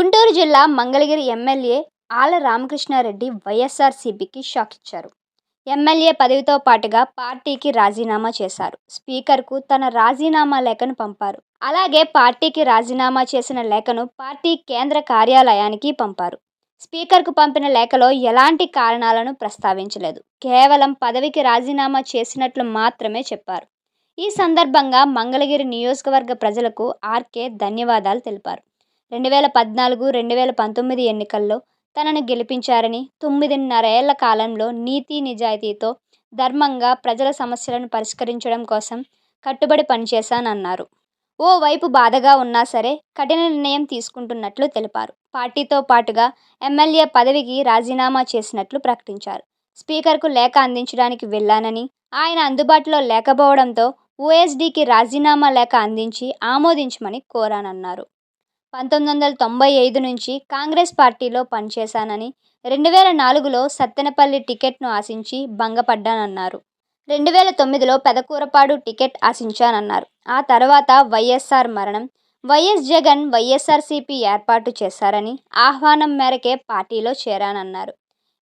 గుంటూరు జిల్లా మంగళగిరి ఎమ్మెల్యే ఆల రామకృష్ణారెడ్డి వైఎస్ఆర్సీపీకి షాక్ ఇచ్చారు. ఎమ్మెల్యే పదవితో పాటుగా పార్టీకి రాజీనామా చేశారు. స్పీకర్కు తన రాజీనామా లేఖను పంపారు. అలాగే పార్టీకి రాజీనామా చేసిన లేఖను పార్టీ కేంద్ర కార్యాలయానికి పంపారు. స్పీకర్కు పంపిన లేఖలో ఎలాంటి కారణాలను ప్రస్తావించలేదు. కేవలం పదవికి రాజీనామా చేసినట్లు మాత్రమే చెప్పారు. ఈ సందర్భంగా మంగళగిరి నియోజకవర్గ ప్రజలకు ఆర్కే ధన్యవాదాలు తెలిపారు. రెండు వేల పద్నాలుగు రెండు వేల పంతొమ్మిది ఎన్నికల్లో తనను గెలిపించారని తొమ్మిదిన్నరేళ్ళ కాలంలో నీతి నిజాయితీతో ధర్మంగా ప్రజల సమస్యలను పరిష్కరించడం కోసం కట్టుబడి పనిచేశానన్నారు. ఓవైపు బాధగా ఉన్నా సరే కఠిన నిర్ణయం తీసుకుంటున్నట్లు తెలిపారు. పార్టీతో పాటుగా ఎమ్మెల్యే పదవికి రాజీనామా చేసినట్లు ప్రకటించారు. స్పీకర్కు లేఖ అందించడానికి వెళ్ళానని ఆయన అందుబాటులో లేకపోవడంతో ఓఎస్డీకి రాజీనామా లేఖ అందించి ఆమోదించమని కోరానన్నారు. పంతొమ్మిది వందల తొంభై ఐదు నుంచి కాంగ్రెస్ పార్టీలో పనిచేశానని రెండు వేల నాలుగులో సత్తెనపల్లి టికెట్ను ఆశించి భంగపడ్డానన్నారు. రెండు వేల తొమ్మిదిలో పెదకూరపాడు టికెట్ ఆశించానన్నారు. ఆ తర్వాత వైఎస్ఆర్ మరణం వైఎస్ జగన్ వైఎస్ఆర్సీపీ ఏర్పాటు చేశారని ఆహ్వానం మేరకే పార్టీలో చేరానన్నారు.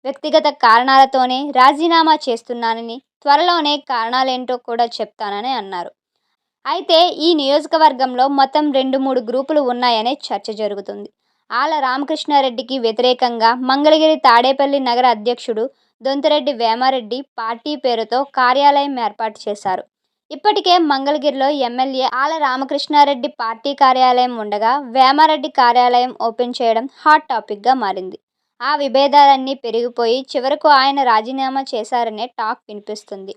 వ్యక్తిగత కారణాలతోనే రాజీనామా చేస్తున్నానని త్వరలోనే కారణాలేంటో కూడా చెప్తానని అన్నారు. అయితే ఈ నియోజకవర్గంలో మొత్తం రెండు మూడు గ్రూపులు ఉన్నాయనే చర్చ జరుగుతుంది. ఆల రామకృష్ణారెడ్డికి వ్యతిరేకంగా మంగళగిరి తాడేపల్లి నగర అధ్యక్షుడు దొంతిరెడ్డి వేమారెడ్డి పార్టీ పేరుతో కార్యాలయం ఏర్పాటు చేశారు. ఇప్పటికే మంగళగిరిలో ఎమ్మెల్యే ఆల రామకృష్ణారెడ్డి పార్టీ కార్యాలయం ఉండగా వేమారెడ్డి కార్యాలయం ఓపెన్ చేయడం హాట్ టాపిక్గా మారింది. ఆ విభేదాలన్నీ పెరిగిపోయి చివరకు ఆయన రాజీనామా చేశారనే టాక్ వినిపిస్తుంది.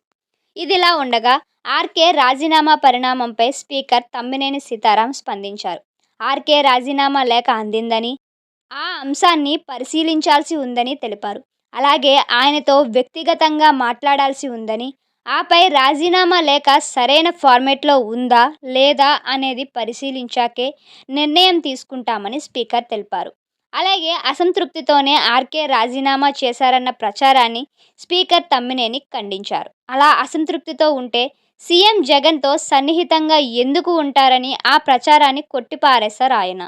ఇదిలా ఉండగా ఆర్కే రాజీనామా పరిణామంపై స్పీకర్ తమ్మినేని సీతారాం స్పందించారు. ఆర్కే రాజీనామా లేఖ అందిందని ఆ అంశాన్ని పరిశీలించాల్సి ఉందని తెలిపారు. అలాగే ఆయనతో వ్యక్తిగతంగా మాట్లాడాల్సి ఉందని ఆపై రాజీనామా లేఖ సరైన ఫార్మేట్లో ఉందా లేదా అనేది పరిశీలించాకే నిర్ణయం తీసుకుంటామని స్పీకర్ తెలిపారు. అలాగే అసంతృప్తితోనే ఆర్కే రాజీనామా చేశారన్న ప్రచారాన్ని స్పీకర్ తమ్మినేని ఖండించారు. అలా అసంతృప్తితో ఉంటే సీఎం జగన్తో సన్నిహితంగా ఎందుకు ఉంటారని ఆ ప్రచారాన్ని కొట్టిపారేశారు ఆయన.